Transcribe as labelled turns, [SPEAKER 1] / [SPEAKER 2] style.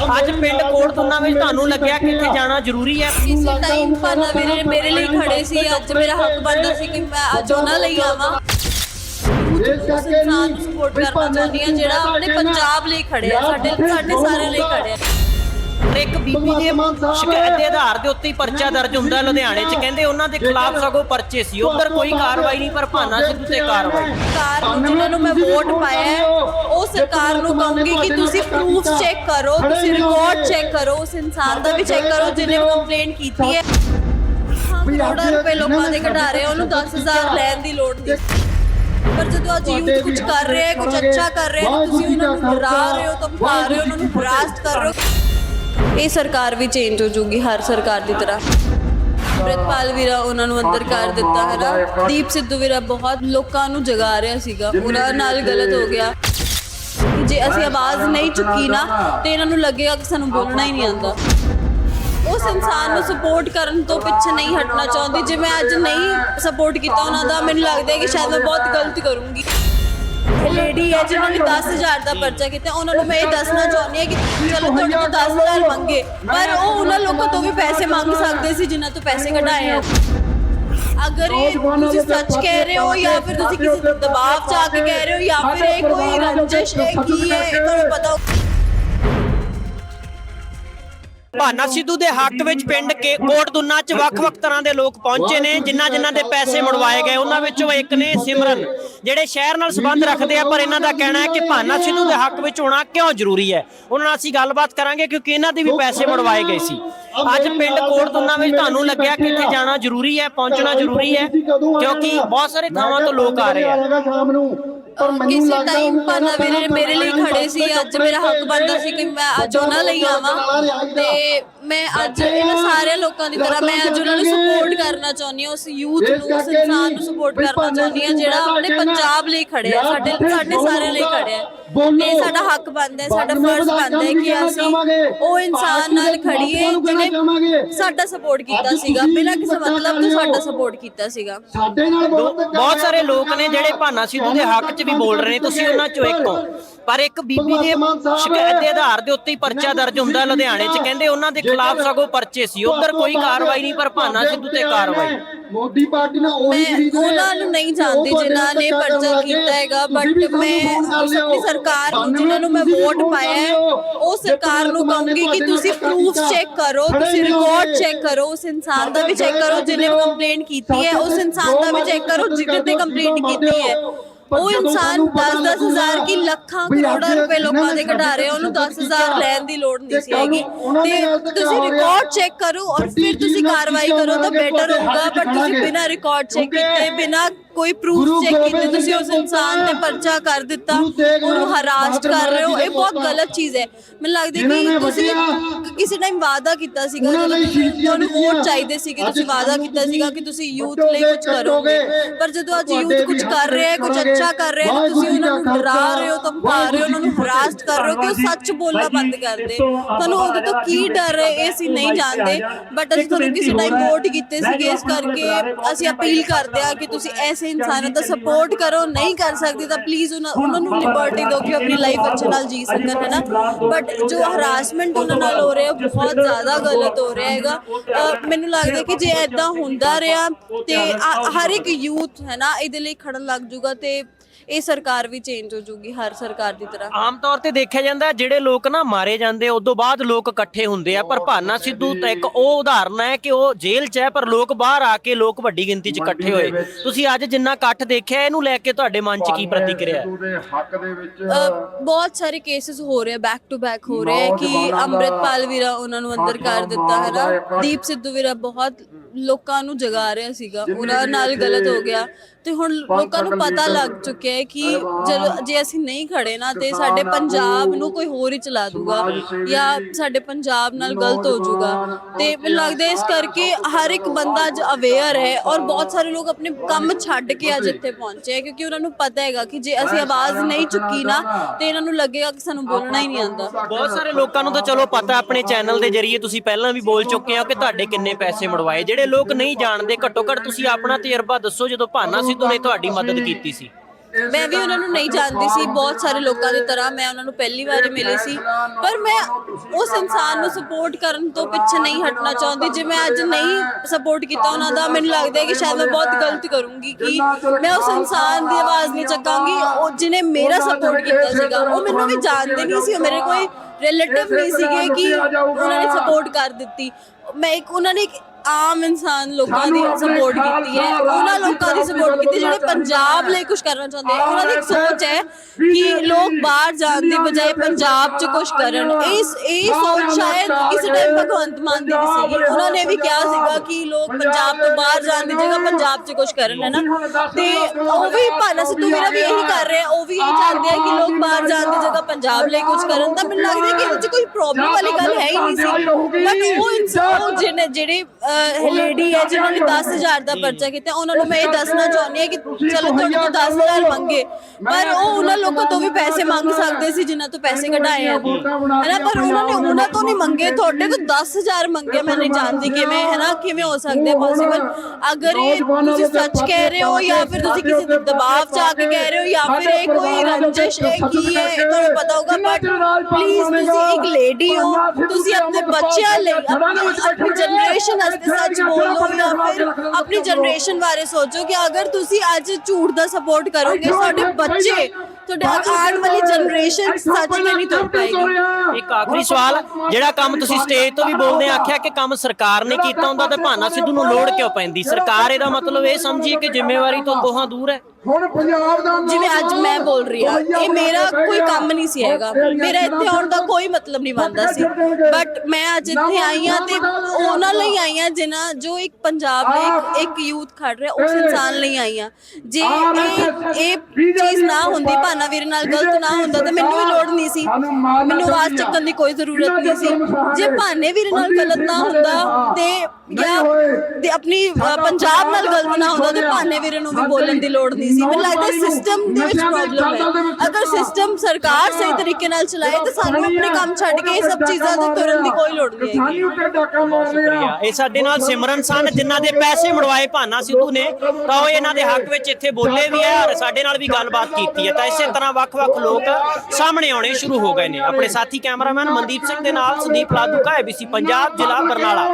[SPEAKER 1] ਅੱਜ ਪਿੰਡ ਕੋਟਦੁੰਨਾ ਵਿੱਚ ਤੁਹਾਨੂੰ ਲੱਗਿਆ ਕਿ ਇੱਥੇ ਜਾਣਾ ਜ਼ਰੂਰੀ ਹੈ?
[SPEAKER 2] ਕਿਸੇ ਟਾਈਮ ਭਾਨਾ ਵੀਰੇ ਮੇਰੇ ਲਈ ਖੜੇ ਸੀ। ਅੱਜ ਮੇਰਾ ਹੱਕ ਬਣਦਾ ਸੀ ਕਿ ਮੈਂ ਅੱਜ ਉਹਨਾਂ ਲਈ ਆਵਾਂ। ਸਪੋਰਟ ਕਰਨਾ ਚਾਹੁੰਦੀ ਹਾਂ ਜਿਹੜਾ ਆਪਣੇ ਪੰਜਾਬ ਲਈ ਖੜਿਆ ਸਾਡੇ ਸਾਡੇ ਸਾਰੇ ਲਈ ਖੜਿਆ।
[SPEAKER 1] ਇੱਕ ਬੀਬੀ ਦੇ ਸ਼ਿਕਾਇਤ ਦੇ ਆਧਾਰ ਦੇ ਉੱਤੇ ਹੀ ਪਰਚਾ ਦਰਜ ਹੁੰਦਾ ਲੁਧਿਆਣੇ 'ਚ। ਕਹਿੰਦੇ ਉਹਨਾਂ ਦੇ ਖਿਲਾਫ ਸਗੋਂ ਪਰਚੇ ਸੀ। ਉੱਧਰ ਕੋਈ ਕਾਰਵਾਈ ਨਹੀਂ ਪਰ ਭਾਨਾ ਸਿੱਧੂ ਤੇ ਕਾਰਵਾਈ।
[SPEAKER 2] ਸਰਕਾਰ ਨੂੰ ਜਿਨ੍ਹਾਂ ਨੂੰ ਮੈਂ ਵੋਟ ਪਾਇਆ ਹੈ, ਉਹ ਸਰਕਾਰ ਨੂੰ ਕਹੂੰਗੀ ਕਿ ਤੁਸੀਂ ਪ੍ਰੂਫ ਚੈੱਕ ਕਰੋ ਤੁਸੀਂ ਰਿਕਾਰਡ ਚੈੱਕ ਕਰੋ ਉਸ ਇਨਸਾਨ ਦਾ ਵੀ ਚੈੱਕ ਕਰੋ ਜਿਹਨੇ ਕੰਪਲੇਂਟ ਕੀਤੀ ਹੈ। ਹਾਂ, ਕਰੋੜਾਂ ਰੁਪਏ ਲੋਕਾਂ ਦੇ ਕਢਾ ਰਹੇ ਉਹਨੂੰ 10000 ਲੈਣ ਦੀ ਲੋੜ ਨਹੀਂ। ਪਰ ਜਦੋਂ ਅੱਜ ਯੂਥ ਕੁਝ ਕਰ ਰਿਹਾ ਹੈ ਕੁਝ ਅੱਛਾ ਕਰ ਰਿਹਾ ਹੈ ਤੁਸੀਂ ਉਹਨਾਂ ਨੂੰ ਡਰਾ ਰਹੇ ਹੋ ਧਮਕਾ ਰਹੇ ਹੋ ਉਹਨਾਂ ਨੂੰ ਹਰਾਸਟ ਕਰ ਰਹੇ ਹੋ। ਇਹ ਸਰਕਾਰ ਵੀ ਚੇਂਜ ਹੋ ਜੂਗੀ ਹਰ ਸਰਕਾਰ ਦੀ ਤਰ੍ਹਾਂ। ਅੰਮ੍ਰਿਤਪਾਲ ਵੀਰਾ ਉਹਨਾਂ ਨੂੰ ਅੰਦਰ ਕਰ ਦਿੱਤਾ ਹੈ ਨਾ। ਦੀਪ ਸਿੱਧੂ ਵੀਰਾ ਬਹੁਤ ਲੋਕਾਂ ਨੂੰ ਜਗਾ ਰਿਹਾ ਸੀਗਾ। ਉਹਨਾਂ ਨਾਲ ਗਲਤ ਹੋ ਗਿਆ। ਜੇ ਅਸੀਂ ਆਵਾਜ਼ ਨਹੀਂ ਚੁੱਕੀ ਨਾ ਤੇ ਇਹਨਾਂ ਨੂੰ ਲੱਗੇਗਾ ਕਿ ਸਾਨੂੰ ਬੋਲਣਾ ਹੀ ਨਹੀਂ ਆਉਂਦਾ। ਉਸ ਇਨਸਾਨ ਨੂੰ ਸਪੋਰਟ ਕਰਨ ਤੋਂ ਪਿੱਛੇ ਨਹੀਂ ਹਟਣਾ ਚਾਹੁੰਦੀ। ਜੇ ਮੈਂ ਅੱਜ ਨਹੀਂ ਸਪੋਰਟ ਕੀਤਾ ਉਹਨਾਂ ਦਾ ਮੈਨੂੰ ਲੱਗਦਾ ਹੈ ਕਿ ਸ਼ਾਇਦ ਮੈਂ ਬਹੁਤ ਗਲਤ ਕਰੂੰਗੀ। ਲੇਡੀ ਹੈ ਜਿਨ੍ਹਾਂ ਨੇ 10000 ਦਾ ਪਰਚਾ ਕੀਤਾ ਉਹਨਾਂ ਨੂੰ ਮੈਂ ਇਹ ਦੱਸਣਾ ਚਾਹੁੰਦੀ ਹਾਂ ਕਿ ਚਲੋ ਤੁਹਾਡੇ ਤੋਂ 10000 ਮੰਗੇ ਪਰ ਉਹ ਉਹਨਾਂ ਲੋਕਾਂ ਤੋਂ ਵੀ ਪੈਸੇ ਮੰਗ ਸਕਦੇ ਸੀ ਜਿਨ੍ਹਾਂ ਤੋਂ ਪੈਸੇ ਕਢਾਏ ਆ। ਅਗਰ ਇਹ ਤੁਸੀਂ ਸੱਚ ਕਹਿ ਰਹੇ ਹੋ ਜਾਂ ਫਿਰ ਤੁਸੀਂ ਕਿਸੇ ਦਬਾਅ 'ਚ ਆ ਕੇ ਕਹਿ ਰਹੇ ਹੋ ਜਾਂ ਫਿਰ ਇਹ ਕੋਈ ਰੰਜਿਸ਼ ਹੈ ਕੀ ਹੈ ਇਹ ਤੁਹਾਨੂੰ ਪਤਾ
[SPEAKER 1] ਭਾਨਾ ਸਿੱਧੂ ਦੇ ਹੱਕ ਵਿੱਚ ਪਿੰਡ ਕੇ ਕੋਟਦੁੰਨਾ 'ਚ ਵੱਖ-ਵੱਖ ਤਰ੍ਹਾਂ ਦੇ ਲੋਕ ਪਹੁੰਚੇ ਨੇ ਜਿਨ੍ਹਾਂ ਜਿਨ੍ਹਾਂ ਦੇ ਪੈਸੇ ਮੁੜਵਾਏ ਗਏ ਉਹਨਾਂ ਵਿੱਚੋਂ ਇੱਕ ਨੇ ਸਿਮਰਨ ਜਿਹੜੇ ਸ਼ਹਿਰ ਨਾਲ ਸੰਬੰਧ ਰੱਖਦੇ ਆ ਪਰ ਇਹਨਾਂ ਦਾ ਕਹਿਣਾ ਹੈ ਕਿ ਭਾਨਾ ਸਿੱਧੂ ਦੇ ਹੱਕ ਵਿੱਚ ਹੋਣਾ ਕਿਉਂ ਜ਼ਰੂਰੀ ਹੈ? ਉਹਨਾਂ ਨਾਲ ਅਸੀਂ ਗੱਲਬਾਤ ਕਰਾਂਗੇ ਕਿਉਂਕਿ ਇਹਨਾਂ ਦੇ ਵੀ ਪੈਸੇ ਮੁੜਵਾਏ ਗਏ ਸੀ। ਅੱਜ ਪਿੰਡ ਕੋਟਦੁੰਨਾ ਵਿੱਚ ਤੁਹਾਨੂੰ ਲੱਗਿਆ ਕਿ ਇੱਥੇ ਜਾਣਾ ਜ਼ਰੂਰੀ ਹੈ ਪਹੁੰਚਣਾ ਜ਼ਰੂਰੀ ਹੈ ਕਿਉਂਕਿ ਬਹੁਤ ਸਾਰੇ ਥਾਵਾਂ ਤੋਂ ਲੋਕ ਆ ਰਹੇ ਆ।
[SPEAKER 3] ਸ਼ਾਮ ਨੂੰ। ਪਰ ਮੈਨੂੰ
[SPEAKER 2] ਕਿਸੇ
[SPEAKER 3] ਲੱਗਦਾ
[SPEAKER 2] ਟਾਈਮ ਭਾਨਾ ਵੀਰੇ ਮੇਰੇ ਲਈ ਖੜੇ ਸੀ ਅੱਜ ਮੇਰਾ ਹੱਕ ਬਣਦਾ ਸੀ ਕਿ ਮੈਂ ਅੱਜ ਉਹਨਾਂ ਲਈ ਆਵਾਂ। ਤੇ ਮੈਂ ਅੱਜ ਇਹਨਾਂ ਸਾਰੇ ਲੋਕਾਂ ਦੀ ਤਰ੍ਹਾਂ ਮੈਂ ਅੱਜ ਉਹਨਾਂ ਨੂੰ ਸਪੋਰਟ ਕਰਨਾ ਚਾਹੁੰਦੀ ਹਾਂ ਉਸ ਯੂਥ ਨੂੰ ਉਸ ਇਨਸਾਨ ਨੂੰ ਸਪੋਰਟ ਕਰਨਾ ਚਾਹੁੰਦੀ ਹਾਂ ਜਿਹੜਾ ਆਪਣੇ ਪੰਜਾਬ ਲਈ ਖੜਿਆ ਸਾਡੇ ਸਾਡੇ ਸਾਰੇ ਲਈ ਖੜਿਆ ਤੇ ਸਾਡਾ ਹੱਕ ਬਣਦਾ ਹੈ ਸਾਡਾ ਫਰਜ਼ ਬਣਦਾ ਹੈ ਕਿ ਅਸੀਂ ਉਹ ਇਨਸਾਨ ਨਾਲ ਖੜੀਏ ਜਿਹਨੇ ਸਾਡਾ ਸਪੋਰਟ ਕੀਤਾ ਸੀਗਾ। ਬਿਨਾਂ ਕਿਸੇ ਮਤਲਬ ਤੋਂ ਸਾਡਾ ਸਪੋਰਟ ਕੀਤਾ ਸੀਗਾ।
[SPEAKER 3] ਸਾਡੇ ਨਾਲ ਬਹੁਤ
[SPEAKER 1] ਬਹੁਤ ਸਾਰੇ ਲੋਕ ਨੇ ਜਿਹੜੇ ਭਾਨਾ ਸਿੱਧੂ ਦੇ ਹੱਕ 'ਚ ਵੀ ਬੋਲ ਰਹੇ ਨੇ। ਤੁਸੀਂ ਉਹਨਾਂ 'ਚੋਂ ਇੱਕ ਹੋ। ਪਰ ਇੱਕ ਬੀਬੀ ਦੇ ਸ਼ਿਕਾਇਤ ਦੇ ਆਧਾਰ ਦੇ ਉੱਤੇ ਹੀ ਪਰਚਾ ਦਰਜ ਹੁੰਦਾ ਲੁਧਿਆਣੇ 'ਚ। ਕਹਿੰਦੇ ਉਹਨਾਂ ਦੇ ਖਿਲਾਫ ਸਗੋਂ ਪਰਚੇ ਸੀ। ਉੱਧਰ ਕੋਈ ਕਾਰਵਾਈ ਨਹੀਂ ਪਰ ਭਾਨਾ ਸਿੱਧੂ ਤੇ ਕਾਰਵਾਈ।
[SPEAKER 3] ਮੋਦੀ ਪਾਰਟੀ ਨਾਲ ਉਹੀ
[SPEAKER 2] ਉਹਨਾਂ ਨੂੰ ਨਹੀਂ ਜਾਣਦੀ ਜਿਨ੍ਹਾਂ ਨੇ ਪਰਚਾ ਕੀਤਾ ਹੈਗਾ ਬਟ ਮੈਂ ਆਪਣੀ ਸਰਕਾਰ ਨੂੰ ਜਿਨ੍ਹਾਂ ਨੂੰ ਮੈਂ ਵੋਟ ਪਾਇਆ ਹੈ ਉਹ ਸਰਕਾਰ ਨੂੰ ਕਹੂੰਗੀ ਕਿ ਤੁਸੀਂ ਪ੍ਰੂਫ ਚੈੱਕ ਕਰੋ ਤੁਸੀਂ ਰਿਕਾਰਡ ਚੈੱਕ ਕਰੋ ਉਸ ਇਨਸਾਨ ਦਾ ਵੀ ਚੈੱਕ ਕਰੋ ਜਿਹਨੇ ਕੰਪਲੇਂਟ ਕੀਤੀ ਹੈ ਉਸ ਇਨਸਾਨ ਦਾ ਵੀ ਚੈੱਕ ਕਰੋ ਜਿਹਨੇ ਕੰਪਲੇਂਟ ਕੀਤੀ ਹੈ। ਉਹ ਇਨਸਾਨ 10 ਹਜ਼ਾਰ ਕੀ ਲੱਖਾਂ ਕਰੋੜਾਂ ਰੁਪਏ ਲੋਕਾਂ ਦੇ ਕਢਾ ਰਿਹਾ ਉਹਨੂੰ 10000 ਲੈਣ ਦੀ ਲੋੜ ਨਹੀਂ ਸੀ ਹੈਗੀ। ਤੇ ਤੁਸੀਂ ਰਿਕਾਰਡ ਚੈੱਕ ਕਰੋ ਔਰ ਫਿਰ ਤੁਸੀਂ ਕਾਰਵਾਈ ਕਰੋ ਤਾਂ ਬੈਟਰ ਹੋਊਗਾ ਬਟ ਤੁਸੀਂ ਬਿਨਾਂ ਰਿਕਾਰਡ ਚੈੱਕ ਕੀਤੇ ਬਿਨਾਂ ਕੋਈ ਪ੍ਰੂਫ ਚੈੱਕ ਕੀਤੇ ਤੁਸੀਂ ਉਸ ਇਨਸਾਨ ਤੇ ਪਰਚਾ ਕਰ ਦਿੱਤਾ ਉਹਨੂੰ ਹਰਾਸਟ ਕਰ ਰਹੇ ਹੋ ਇਹ ਬਹੁਤ ਗਲਤ ਚੀਜ਼ ਹੈ। ਮੈਨੂੰ ਲੱਗਦਾ ਕਿ ਤੁਸੀਂ ਕਿਸੇ ਟਾਈਮ ਵਾਅਦਾ ਕੀਤਾ ਸੀਗਾ ਤੁਹਾਨੂੰ ਵੋਟ ਚਾਹੀਦੇ ਸੀਗੇ ਤੁਸੀਂ ਵਾਅਦਾ ਕੀਤਾ ਸੀਗਾ ਕਿ ਤੁਸੀਂ ਯੂਥ ਲਈ ਕੁਝ ਕਰੋਗੇ। ਪਰ ਜਦੋਂ ਅੱਜ ਯੂਥ ਕੁਝ ਕਰ ਰਿਹਾ ਹੈ ਕੁਝ ਅੱਛਾ ਕਰ ਰਿਹਾ ਹੈ ਤੁਸੀਂ ਉਹਨਾਂ ਨੂੰ ਡਰਾ ਰਹੇ ਹੋ ਧਮਕਾ ਰਹੇ ਹੋ ਉਹਨਾਂ ਨੂੰ ਹਰਾਸਟ ਕਰ ਰਹੇ ਹੋ ਕਿ ਉਹ ਸੱਚ ਬੋਲਣਾ ਬੰਦ ਕਰ ਦੇ। ਤੁਹਾਨੂੰ ਉਹਦੇ ਤੋਂ ਕੀ ਡਰ ਹੈ? ਇਹ ਅਸੀਂ ਨਹੀਂ ਜਾਣਦੇ ਬਟ ਅਸੀਂ ਤੁਹਾਨੂੰ ਕਿਸੇ ਟਾਈਮ ਵੋਟ ਕੀਤੇ ਸੀਗੇ ਇਸ ਕਰਕੇ ਅਸੀਂ ਅਪੀਲ ਕਰਦੇ ਆ ਕਿ ਤੁਸੀਂ ਐਸੇ ਇਨਸਾਨਾਂ ਦਾ ਸਪੋਰਟ ਕਰੋ ਨਹੀਂ ਕਰ ਸਕਦੇ ਤਾਂ ਪਲੀਜ਼ ਉਹਨਾਂ ਨੂੰ ਲਿਬਰਟੀ ਦਿਓ ਕਿ ਆਪਣੀ ਲਾਈਫ ਅੱਛੇ ਨਾਲ ਜੀ ਸਕਣ ਹੈ ਨਾ ਬਟ ਜੋ ਹਰਾਸਮੈਂਟ ਉਹਨਾਂ ਨਾਲ ਹੋ ਰਿਹਾ ਬਹੁਤ ਜ਼ਿਆਦਾ ਗਲਤ ਹੋ ਰਿਹਾ ਹੈਗਾ। ਮੈਨੂੰ ਲੱਗਦਾ ਕਿ ਜੇ ਐਦਾਂ ਹੁੰਦਾ ਰਿਹਾ ਤੇ ਹਰ ਇੱਕ ਯੂਥ ਹੈ ਨਾ ਇਹਦੇ ਲਈ ਖੜਨ ਲੱਗ ਜੂਗਾ ਤੇ ਇਹ ਸਰਕਾਰ ਵੀ ਚੇਂਜ ਹੋ ਜੂਗੀ ਹਰ ਸਰਕਾਰ ਦੀ ਤਰ੍ਹਾਂ।
[SPEAKER 1] ਆਮ ਤੌਰ ਤੇ ਦੇਖਿਆ ਜਾਂਦਾ ਜਿਹੜੇ ਲੋਕ ਨਾ ਮਾਰੇ ਜਾਂਦੇ ਉਸ ਤੋਂ ਬਾਅਦ ਲੋਕ ਇਕੱਠੇ ਹੁੰਦੇ ਆ। ਪਰ ਭਾਨਾ ਸਿੱਧੂ ਤਾਂ ਇੱਕ ਉਹ ਉਦਾਹਰਨ ਹੈ ਕਿ ਉਹ ਜੇਲ੍ਹ 'ਚ ਹੈ ਪਰ ਲੋਕ ਬਾਹਰ ਆ ਕੇ ਲੋਕ ਵੱਡੀ ਗਿਣਤੀ 'ਚ ਇਕੱਠੇ ਹੋਏ। ਤੁਸੀਂ ਅੱਜ ਜਿੰਨਾ ਇਕੱਠ ਦੇਖਿਆ ਇਹਨੂੰ ਲੈ ਕੇ ਤੁਹਾਡੇ ਮਨ 'ਚ ਕੀ ਪ੍ਰਤੀਕਿਰਿਆ ਹੈ?
[SPEAKER 3] ਦੇ ਹੱਕ ਦੇ ਵਿੱਚ
[SPEAKER 2] ਅਹ ਬਹੁਤ ਸਾਰੇ ਕੇਸਿਸ ਹੋ ਰਹੇ ਬੈਕ ਟੂ ਬੈਕ ਹੋ ਰਹੇ ਹੈ ਕਿ ਅੰਮ੍ਰਿਤਪਾਲ ਵੀਰਾ ਉਹਨਾਂ ਨੂੰ ਅੰਦਰ ਕਰ ਦਿੱਤਾ ਹੈ ਨਾ? ਦੀਪ ਸਿੱਧੂ ਵੀਰਾ ਬਹੁਤ ਲੋਕਾਂ ਨੂੰ ਜਗਾ ਰਿਹਾ ਸੀਗਾ ਉਹਨਾਂ ਨਾਲ ਗਲਤ ਹੋ ਗਿਆ। ਤੇ ਹੁਣ ਲੋਕਾਂ ਨੂੰ ਪਤਾ ਲੱਗ ਚੁੱਕਿਆ ਹੈ ਕਿ ਜੇ ਅਸੀਂ ਨਹੀਂ ਖੜੇ ਨਾ ਤੇ ਸਾਡੇ ਪੰਜਾਬ ਨੂੰ ਕੋਈ ਹੋਰ ਹੀ ਚਲਾ ਦੂਗਾ ਜਾਂ ਸਾਡੇ ਪੰਜਾਬ ਨਾਲ ਗਲਤ ਹੋ ਜਾਊਗਾ ਤੇ ਮੈਨੂੰ ਲੱਗਦਾ ਇਸ ਕਰਕੇ ਹਰ ਇੱਕ ਬੰਦਾ ਅੱਜ ਅਵੇਅਰ ਹੈ ਔਰ ਬਹੁਤ ਸਾਰੇ ਲੋਕ ਆਪਣੇ ਕੰਮ ਛੱਡ ਕੇ ਅੱਜ ਇੱਥੇ ਪਹੁੰਚੇ ਹੈ ਕਿਉਂਕਿ ਉਹਨਾਂ ਨੂੰ ਪਤਾ ਹੈਗਾ ਕਿ ਜੇ ਅਸੀਂ ਆਵਾਜ਼ ਨਹੀਂ ਚੁੱਕੀ ਨਾ ਤੇ ਇਹਨਾਂ ਨੂੰ ਲੱਗੇਗਾ ਕਿ ਸਾਨੂੰ ਬੋਲਣਾ ਹੀ ਨਹੀਂ ਆਉਂਦਾ।
[SPEAKER 1] ਬਹੁਤ ਸਾਰੇ ਲੋਕਾਂ ਨੂੰ ਤਾਂ ਚਲੋ ਪਤਾ ਆਪਣੇ ਚੈਨਲ ਦੇ ਜ਼ਰੀਏ ਤੁਸੀਂ ਪਹਿਲਾਂ ਵੀ ਬੋਲ ਚੁੱਕੇ ਹੋ ਕਿ ਤੁਹਾਡੇ ਕਿੰਨੇ ਪੈਸੇ ਮੁੜਵਾਏ ਜਿਹੜੇ ਲੋਕ ਨਹੀਂ ਜਾਣਦੇ ਘੱਟੋ ਘੱਟ ਤੁਸੀਂ ਆਪਣਾ ਤਜਰਬਾ ਦੱਸੋ ਜਦੋਂ ਭਾਨਾ ਸਿੱਧੂ ਨੇ ਤੁਹਾਡੀ ਮਦਦ ਕੀਤੀ ਸੀ।
[SPEAKER 2] ਮੈਂ ਵੀ ਉਹਨਾਂ ਨੂੰ ਨਹੀਂ ਜਾਣਦੀ ਸੀ ਬਹੁਤ ਸਾਰੇ ਲੋਕਾਂ ਦੀ ਤਰ੍ਹਾਂ ਮੈਂ ਉਹਨਾਂ ਨੂੰ ਪਹਿਲੀ ਵਾਰ ਮਿਲੀ ਸੀ। ਪਰ ਮੈਂ ਉਸ ਇਨਸਾਨ ਨੂੰ ਸਪੋਰਟ ਕਰਨ ਤੋਂ ਪਿੱਛੇ ਨਹੀਂ ਹਟਣਾ ਚਾਹੁੰਦੀ। ਜੇ ਮੈਂ ਅੱਜ ਨਹੀਂ ਸਪੋਰਟ ਕੀਤਾ ਉਹਨਾਂ ਦਾ ਮੈਨੂੰ ਲੱਗਦਾ ਹੈ ਕਿ ਸ਼ਾਇਦ ਮੈਂ ਬਹੁਤ ਗਲਤ ਕਰੂੰਗੀ ਕਿ ਮੈਂ ਉਸ ਇਨਸਾਨ ਦੀ ਆਵਾਜ਼ ਨਹੀਂ ਚੱਕਾਂਗੀ। ਉਹ ਜਿਹਨੇ ਮੇਰਾ ਸਪੋਰਟ ਕੀਤਾ ਸੀਗਾ ਉਹ ਮੈਨੂੰ ਵੀ ਜਾਣਦੇ ਨਹੀਂ ਸੀ ਉਹ ਮੇਰੇ ਕੋਈ ਰਿਲੇਟਿਵ ਨਹੀਂ ਸੀਗੇ ਕਿ ਉਹਨਾਂ ਨੇ ਸਪੋਰਟ ਕਰ ਦਿੱਤੀ। ਮੈਂ ਇੱਕ ਉਹਨਾਂ ਨੇ ਇੱਕ ਆਮ ਇਨਸਾਨ ਲੋਕਾਂ ਦੀ ਸਪੋਰਟ ਕੀਤੀ ਹੈ। ਉਹਨਾਂ ਲੋਕਾਂ ਦੀ ਸਪੋਰਟ ਕੀਤੀ ਜਿਹੜੇ ਪੰਜਾਬ ਲਈ ਕੁਝ ਕਰਨਾ ਚਾਹੁੰਦੇ ਆ। ਉਹਨਾਂ ਦੀ ਇੱਕ ਸੋਚ ਹੈ ਕਿ ਲੋਕ ਬਾਹਰ ਜਾਣ ਦੀ ਬਜਾਏ ਪੰਜਾਬ 'ਚ ਕੁਝ ਕਰਨ। ਇਸ ਇਹ ਸੋਚ ਸ਼ਾਇਦ ਕਿਸੇ ਟਾਈਮ ਭਗਵੰਤ ਮਾਨ ਦੀ ਵੀ ਸੀਗੀ। ਉਹਨਾਂ ਨੇ ਵੀ ਕਿਹਾ ਸੀਗਾ ਕਿ ਲੋਕ ਪੰਜਾਬ ਤੋਂ ਬਾਹਰ ਜਾਣ ਦੀ ਜਗ੍ਹਾ ਪੰਜਾਬ 'ਚ ਕੁਝ ਕਰਨ ਹੈ ਨਾ? ਤੇ ਉਹ ਵੀ ਭਾਨਾ ਸਿੱਧੂ ਮੇਰਾ ਵੀ ਇਹੀ ਕਰ ਰਿਹਾ ਉਹ ਵੀ ਇਹ ਚਾਹੁੰਦੇ ਆ ਕਿ ਲੋਕ ਬਾਹਰ ਜਾਣ ਦੀ ਜਗ੍ਹਾ ਪੰਜਾਬ ਲਈ ਕੁਝ ਕਰਨ। ਤਾਂ ਮੈਨੂੰ ਲੱਗਦਾ ਕਿ ਇਹਦੇ 'ਚ ਕੋਈ ਪ੍ਰੋਬਲਮ ਵਾਲੀ ਗੱਲ ਹੈ ਹੀ ਨਹੀਂ ਸੀ। ਬਟ ਉਹ ਇਨਸਾਨ ਜਿਹੜੇ ਲੇਡੀ ਹੈ ਜਿਨ੍ਹਾਂ ਨੇ 10000 ਦਾ ਪਰਚਾ ਕੀਤਾ। ਉਹਨਾਂ ਨੂੰ ਮੈਂ ਇਹ ਦੱਸਣਾ ਚਾਹੁੰਦੀ ਹਾਂ ਕਿ ਚਲੋ ਤੁਹਾਡੇ ਤੋਂ 10000 ਮੰਗੇ। ਪਰ ਉਹ ਉਹਨਾਂ ਲੋਕਾਂ ਤੋਂ ਵੀ ਪੈਸੇ ਮੰਗ ਸਕਦੇ ਸੀ ਜਿਨ੍ਹਾਂ ਤੋਂ ਪੈਸੇ ਕਢਾਏ ਆ। ਹੈਨਾ ਪਰ ਉਹਨਾਂ ਨੇ ਉਹਨਾਂ ਤੋਂ ਨਹੀਂ ਮੰਗੇ। ਤੁਹਾਡੇ ਤੋਂ 10000 ਮੰਗੇ। ਮੈਂ ਨਹੀਂ ਜਾਣਦੀ ਕਿਵੇਂ ਹੈਨਾ ਕਿਵੇਂ ਹੋ ਸਕਦਾ ਪੋਸੀਬਲ ਅਗਰ ਇਹ ਤੁਸੀਂ ਸੱਚ ਕਹਿ ਰਹੇ ਹੋ ਜਾਂ ਫਿਰ ਤੁਸੀਂ ਕਿਸੇ ਦੇ ਦਬਾਅ 'ਚ ਆ ਕੇ ਕਹਿ ਰਹੇ ਹੋ ਜਾਂ ਫਿਰ ਇਹ ਕੋਈ ਰੰਜਿਸ਼ ਹੈ ਕੀ ਹੈ ਤੁਹਾਨੂੰ ਪਤਾ ਹੋਗਾ ਬਟ ਪਲੀਜ਼ ਤੁਸੀਂ ਇੱਕ ਲੇਡੀ ਹੋ ਤੁਸੀਂ ਆਪਣੇ ਬੱਚਿਆਂ ਲਈ ਆਪਣੀ ਜਨਰੇਸ਼ਨ ਵਾਸਤੇ ਸੱਚ ਬੋਲੋ ਜਾਂ ਫਿਰ ਆਪਣੀ ਜਨਰੇਸ਼ਨ ਬਾਰੇ ਸੋਚੋ ਕਿ ਅਗਰ ਤੁਸੀਂ ਅੱਜ ਝੂਠ ਦਾ ਸਪੋਰਟ ਕਰੋਗੇ ਤੁਹਾਡੇ ਬੱਚੇ ਤੁਹਾਡੇ ਆਉਣ ਵਾਲੀ ਜਨਰੇਸ਼ਨ ਸੱਚ ਤੇ ਨਹੀਂ ਤੁਰ ਪਾਏਗੀ।
[SPEAKER 1] ਇੱਕ ਆਖਰੀ ਸਵਾਲ ਜਿਹੜਾ ਕੰਮ ਤੁਸੀਂ ਸਟੇਜ ਤੋਂ ਵੀ ਬੋਲਦੇ ਆਖਿਆ ਕਿ ਕੰਮ ਸਰਕਾਰ ਨੇ ਕੀਤਾ ਹੁੰਦਾ ਤੇ ਭਾਨਾ ਸਿੱਧੂ ਨੂੰ ਲੋੜ ਕਿਉਂ ਪੈਂਦੀ? ਸਰਕਾਰ ਇਹਦਾ ਮਤਲਬ ਇਹ ਸਮਝੀ ਕਿ ਜ਼ਿੰਮੇਵਾਰੀ ਤੋਂ ਕੋਹਾਂ ਦੂਰ ਹੈ।
[SPEAKER 3] ਹੁਣ ਪੰਜਾਬ ਦਾ
[SPEAKER 2] ਜਿਵੇਂ ਅੱਜ ਮੈਂ ਬੋਲ ਰਹੀ ਆ ਇਹ ਮੇਰਾ ਕੋਈ ਕੰਮ ਨਹੀਂ ਸੀ ਹੈਗਾ। ਮੇਰਾ ਇੱਥੇ ਆਉਣ ਦਾ ਕੋਈ ਮਤਲਬ ਨਹੀਂ ਬਣਦਾ ਸੀ। ਬਟ ਮੈਂ ਅੱਜ ਇੱਥੇ ਆਈ ਆ ਤੇ ਉਹਨਾਂ ਲਈ ਆਈ ਆ ਜਿਨ੍ਹਾਂ ਜੋ ਇੱਕ ਪੰਜਾਬ ਦੇ ਇੱਕ ਇੱਕ ਯੂਥ ਖੜ ਰਿਹਾ ਉਸ ਇਨਸਾਨ ਲਈ ਆਈ ਆ ਜੇ ਇਹ ਇਹ ਚੀਜ਼ ਨਾ ਹੁੰਦੀ ਭਾਨਾ ਵੀਰ ਨਾਲ ਗਲਤ ਨਾ ਹੁੰਦਾ ਤਾਂ ਮੈਨੂੰ ਵੀ ਲੋੜ ਨਹੀਂ ਸੀ। ਮੈਨੂੰ ਆਵਾਜ਼ ਚੱਕਣ ਦੀ ਕੋਈ ਜ਼ਰੂਰਤ ਨਹੀਂ ਸੀ। ਜੇ ਭਾਨੇ ਵੀਰ ਨਾਲ ਗਲਤ ਨਾ ਹੁੰਦਾ ਤੇ ਜਾਂ ਤੇ ਆਪਣੀ ਪੰਜਾਬ ਨਾਲ ਗਲਤ ਨਾ ਹੁੰਦਾ ਤੇ ਭਾਨੇ ਵੀਰ ਨੂੰ ਵੀ ਬੋਲਣ ਦੀ ਲੋੜ ਨਹੀਂ ਸੀ। ਮੈਨੂੰ ਲੱਗਦਾ ਸਿਸਟਮ ਦੇ ਵਿੱਚ ਪ੍ਰੋਬਲਮ ਹੈ। ਅਗਰ ਸਿਸਟਮ ਸਰਕਾਰ ਸਹੀ ਤਰੀਕੇ ਨਾਲ ਚਲਾਏ ਤਾਂ ਸਾਨੂੰ ਆਪਣੇ ਕੰਮ ਛੱਡ ਕੇ ਇਹ ਸਭ ਚੀਜ਼ਾਂ ਤੇ ਤੁਰਨ ਦੀ ਕੋਈ ਲੋੜ ਨਹੀਂ ਹੈਗੀ।
[SPEAKER 3] ਸਾਨੂੰ ਤੇ ਡਾਕਾ ਮਾਰ ਲਿਆ
[SPEAKER 1] ਸ਼ੁਕਰੀਆ। ਇਹ ਸਾਡੇ ਨਾਲ ਸਿਮਰਨ ਸਨ ਜਿਨ੍ਹਾਂ ਦੇ ਪੈਸੇ ਮੁੜਵਾਏ ਭਾਨਾ ਸਿੱਧੂ ਨੇ। ਤਾਂ ਉਹ ਇਹਨਾਂ ਦੇ ਹੱਕ ਵਿੱਚ ਇੱਥੇ ਬੋਲੇ ਵੀ ਹੈ ਔਰ ਸਾਡੇ ਨਾਲ ਵੀ ਗੱਲਬਾਤ ਕੀਤੀ ਹੈ। ਤਾਂ ਇਸੇ ਤਰ੍ਹਾਂ ਵੱਖ-ਵੱਖ ਲੋਕ ਸਾਹਮਣੇ ਆਉਣੇ ਸ਼ੁਰੂ ਹੋ ਗਏ ਨੇ। ਆਪਣੇ ਸਾਥੀ ਕੈਮਰਾਮੈਨ ਮਨਦੀਪ ਸਿੰਘ ਦੇ ਨਾਲ ਸੰਦੀਪ ਲਾਧੂਕਾ ਏਬੀਸੀ ਪੰਜਾਬ, ਜ਼ਿਲ੍ਹਾ ਬਰਨਾਲਾ।